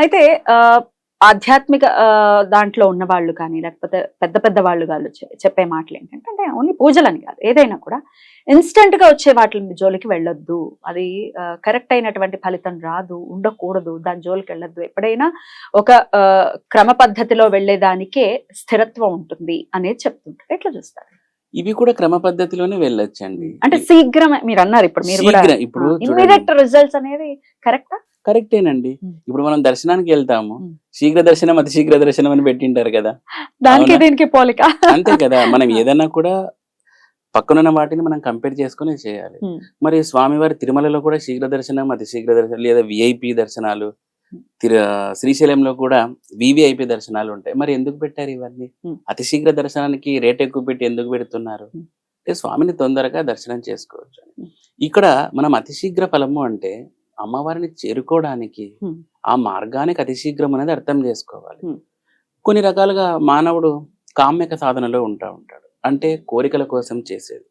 అయితే ఆధ్యాత్మిక దాంట్లో ఉన్న వాళ్ళు కానీ లేకపోతే పెద్ద పెద్ద వాళ్ళు చె- చెప్పే మాటలు ఏంటంటే అంటే ఓన్లీ పూజలని కాదు. ఏదైనా కూడా ఇన్స్టెంట్గా వచ్చే వాటి జోలికి వెళ్ళొద్దు. అది కరెక్ట్ అయినటువంటి ఫలితం రాదు ఉండకూడదు దాని జోలికి వెళ్ళొద్దు. ఎప్పుడైనా ఒక క్రమ పద్ధతిలో వెళ్ళేదానికే స్థిరత్వం ఉంటుంది అనేది చెప్తుంటారు. ఎట్లా చూస్తారు? ఇవి కూడా క్రమ పద్ధతిలోనే వెళ్ళొచ్చండి. అంటే శీఘ్రం మీరు అన్నారు ఇప్పుడు మీరు ఇప్పుడు ఇమ్మీడియట్ రిజల్ట్స్ అనేది కరెక్టా? కరెక్టేనండి. ఇప్పుడు మనం దర్శనానికి వెళ్తాము. శీఘ్ర దర్శనం అతి శీఘ్ర దర్శనం అని పెట్టింటారు కదా దానికి? దీనికి పోలిక అంతే కదా మనం ఏదన్నా కూడా పక్కనున్న వాటిని మనం కంపేర్ చేసుకుని చేయాలి. మరి స్వామివారి తిరుమలలో కూడా శీఘ్ర దర్శనం అతి శీఘ్ర దర్శనం లేదా విఐపి దర్శనాలు శ్రీశైలంలో కూడా వివిఐపి దర్శనాలు ఉంటాయి మరి ఎందుకు పెట్టారు ఇవన్నీ. అతి శీఘ్ర దర్శనానికి రేట్ ఎక్కువ పెట్టి ఎందుకు పెడుతున్నారు. అంటే స్వామిని తొందరగా దర్శనం చేసుకోవచ్చు. ఇక్కడ మనం అతి శీఘ్ర ఫలము అంటే అమ్మవారిని చేరుకోవడానికి. ఆ మార్గానికి అతి శీఘ్రం అనేది అర్థం చేసుకోవాలి. కొన్ని రకాలుగా మానవుడు కామ్యక సాధనలో ఉంటా ఉంటాడు అంటే కోరికల కోసం చేసేది